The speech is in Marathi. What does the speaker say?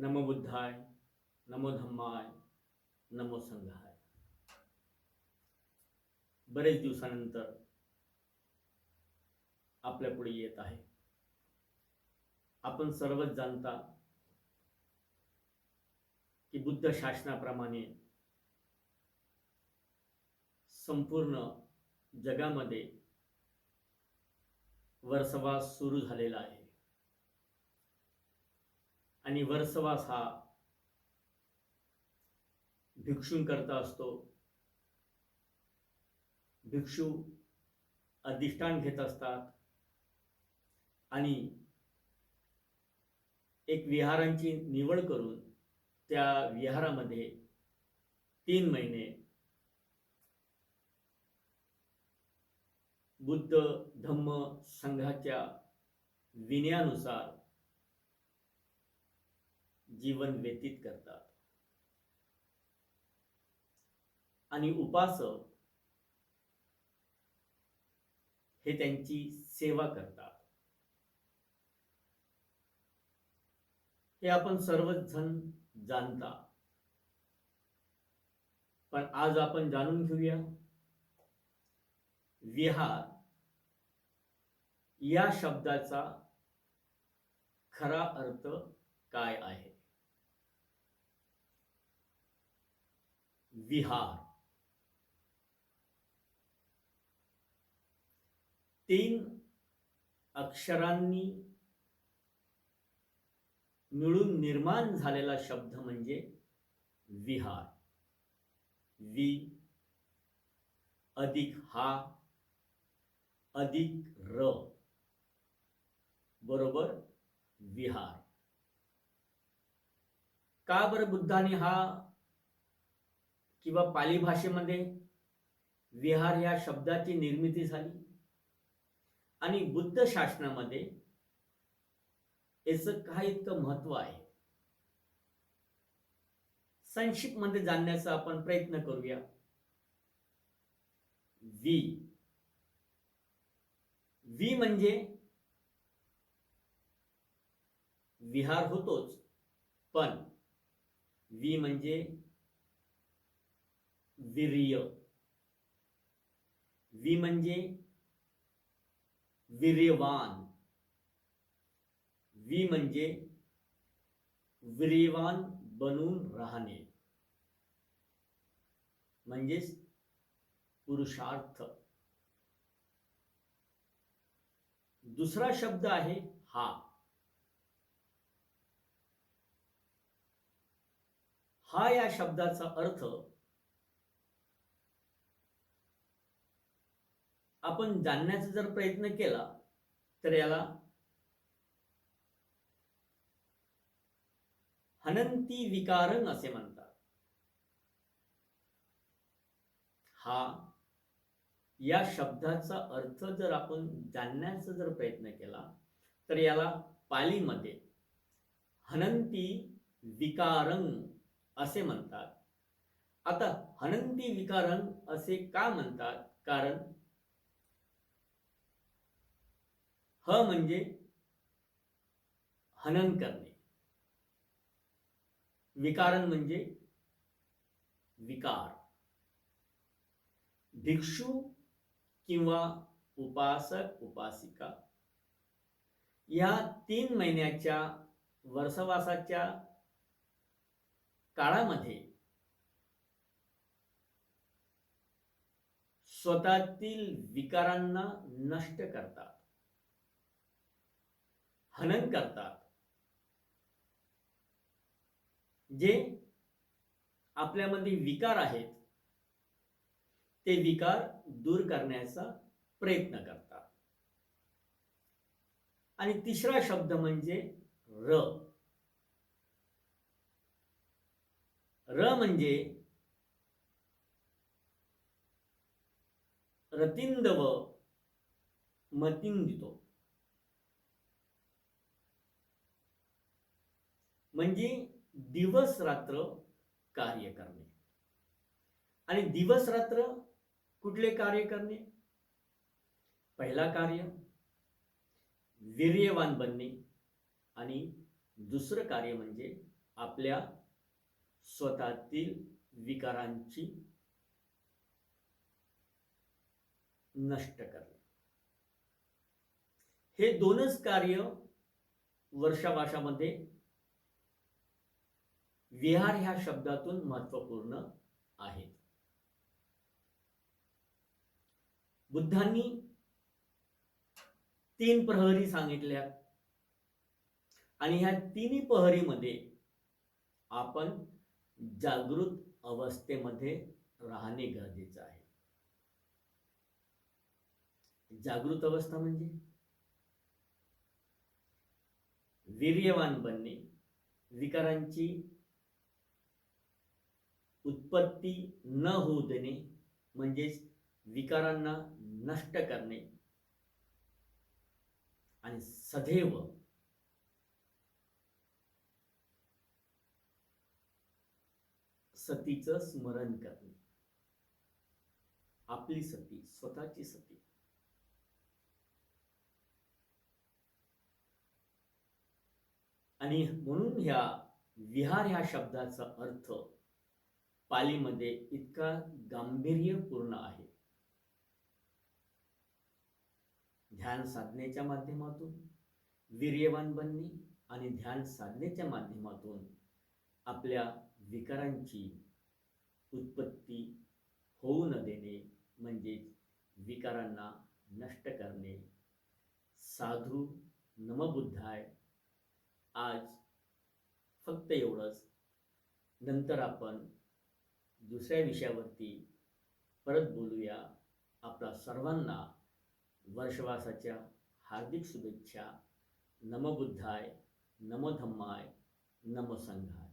नमो बुद्धाय नमो धम्माय नमो संघाय. बरेच दिवसानंतर आपल्या पुढे येत आहे. आपण सर्वच जाणता की बुद्ध शासनाप्रमाणे संपूर्ण जगामध्ये वर्सवास सुरू झालेला आहे. आणि वरसवास हा भिक्षूंकरता असतो. भिक्षू अधिष्ठान घेत असतात. आणि एक विहारांची निवड करून त्या विहारामध्ये तीन महिने बुद्ध धम्म संघाच्या विनयानुसार जीवन व्यतीत करतात. आणि उपासक हे त्यांची सेवा करतात. हे आपण सर्वच जण जाणता. पण आज आपण जाणून घेऊया. विहार या शब्दाचा खरा अर्थ काय आहे? विहार. तीन अक्षरांनी मिळून निर्माण झालेला शब्द म्हणजे विहार. वि अधिक हा अधिक र. बरोबर? विहार. का बरं बुद्धाने हा किंवा पाली भाषेमध्ये विहार या शब्दाची निर्मिती झाली. आणि बुद्ध शासनामध्ये याचं काय इतकं महत्त्व आहे? संक्षिप्त मध्ये जाणण्याचा आपण प्रयत्न करूया. वी. वी म्हणजे विहार होतोच पण वी म्हणजे वीर्य. वी म्हणजे वीर्यवान वी म्हणजे वीर्यवान बनून राहणे. म्हणजेच पुरुषार्थ. दुसरा शब्द आहे हा. हा या शब्दाचा अर्थ आपण जाणण्याचा जर प्रयत्न केला तर याला हनंती विकारंग असे म्हणतात. हा या शब्दाचा अर्थ जर आपण जाणण्याचा जर प्रयत्न केला तर याला पालीमध्ये हनंती विकारंग असे म्हणतात. आता हनंती विकारंग असे का म्हणतात? कारण ह म्हणजे हनन करणे. विकारण म्हणजे विकार. भिक्षू किंवा उपासक उपासिका या तीन महिन्याच्या वर्षवासाच्या काळामध्ये स्वतःतील विकारांना नष्ट करतात. हनन करतात. जे आपल्यामध्ये विकार आहेत ते विकार दूर करण्याचा प्रयत्न करतात. आणि तिसरा शब्द म्हणजे र. र म्हणजे रतिंदव मतिंदितो. म्हणजे दिवस रात्र कार्य करणे. आणि दिवस रात्र कुठले कार्य करणे? पहिला कार्य वीर्यवान बनणे आणि दुसरं कार्य म्हणजे आपल्या स्वतःतील विकारांची नष्ट करणे. हे दोनच कार्य वर्षाभाषामध्ये विहार ह्या शब्दातून महत्त्वपूर्ण आहेत बुद्धांनी तीन प्रहरी सांगितल्या आणि ह्या तिन्ही प्रहरीमध्ये आपण जागृत अवस्थेमध्ये राहणे गरजेचं आहे. जागृत अवस्था म्हणजे? वीर्यवान बनणे विकारांची उत्पत्ती न होऊ देणे म्हणजेच विकारांना नष्ट करणे. आणि सदैव सतीचं स्मरण करणे. आपली सती स्वतःची सती. आणि म्हणून ह्या विहार ह्या शब्दाचा अर्थ पालीमध्ये इतका गांभीर्यपूर्ण आहे. ध्यान साधनेच्या माध्यमातून वीर्यवान बनणे आणि ध्यान साधनेच्या माध्यमातून आपल्या विकारांची उत्पत्ती होऊ न देणे म्हणजेच विकारांना नष्ट करणे. साधू नमबुद्धाय. आज फक्त एवढंच. नंतर आपण दुसऱ्या विषयावरती परत बोलूया आपला सर्वांना वर्षवासाच्या हार्दिक शुभेच्छा. नमबुद्धाय नमधम्माय नमसंघाय